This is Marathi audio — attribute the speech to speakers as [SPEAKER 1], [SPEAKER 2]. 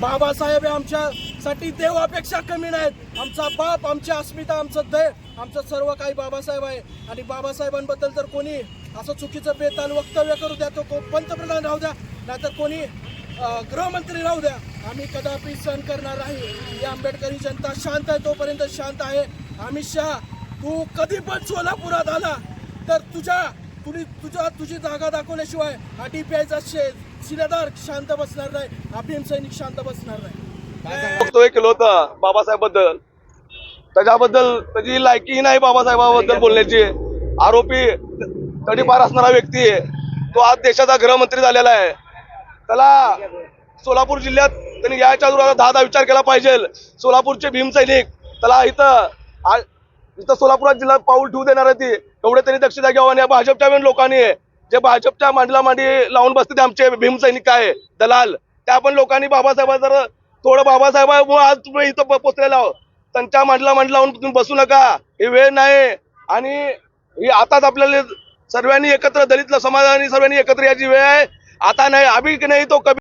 [SPEAKER 1] बाबासाहेब हे आमच्यासाठी देवापेक्षा कमी नाहीत. आमचा बाप आमची अस्मिता आमचं दै आमचं सर्व काही बाबासाहेब आहे. आणि बाबासाहेबांबद्दल जर कोणी असं चुकीचं बेताल वक्तव्य करू द्या तो को- पंतप्रधान राहू द्या नाहीतर कोणी गृहमंत्री राहू द्या. आम्ही कदापि सहन करणार नाही. ही आंबेडकरी जनता शांत आहे तोपर्यंत शांत आहे. अमित शहा तू कधी पण सोलापुरात आला तर तुझ्या तुझी तुझ्या तुझी जागा दाखवल्याशिवाय हा आयचा शेत शिलेदार शांत बसणार नाही. अभीम सैनिक शांत बसणार नाही.
[SPEAKER 2] तो केलं होतं बाबासाहेबबद्दल त्याच्याबद्दल त्याची लायकी नाही बाबासाहेबाबद्दल बोलण्याची. आरोपी तडीपार असणारा व्यक्ती आहे. तो आज देशाचा गृहमंत्री झालेला आहे. त्याला सोलापूर जिल्ह्यात त्यांनी याच्या अगोदर दहा दहा विचार केला पाहिजे. सोलापूरचे भीम सैनिक त्याला इथं इथं सोलापुरात जिल्हा पाऊल ठेवू देणार आहे ती. एवढे त्यांनी दक्षता घ्यावं आणि भाजपच्या लोकांनी लोकांनी जे भाजपच्या मांडला मांडी लावून बसते ते आमचे भीमसैनिक आहे दलाल त्या पण लोकांनी बाबासाहेब जर थोडं बाबासाहेबांमुळे आज तुम्ही इथं पोचलेला आहोत. त्यांच्या मांडला मांडी लावून तुम्ही बसू नका ही वेळ नाही. आणि ही आताच आपल्याला सर्वांनी एकत्र दलित समाजाने सर्वांनी एकत्र याची वेळ आहे. आता नाही अभी की नाही तो कभी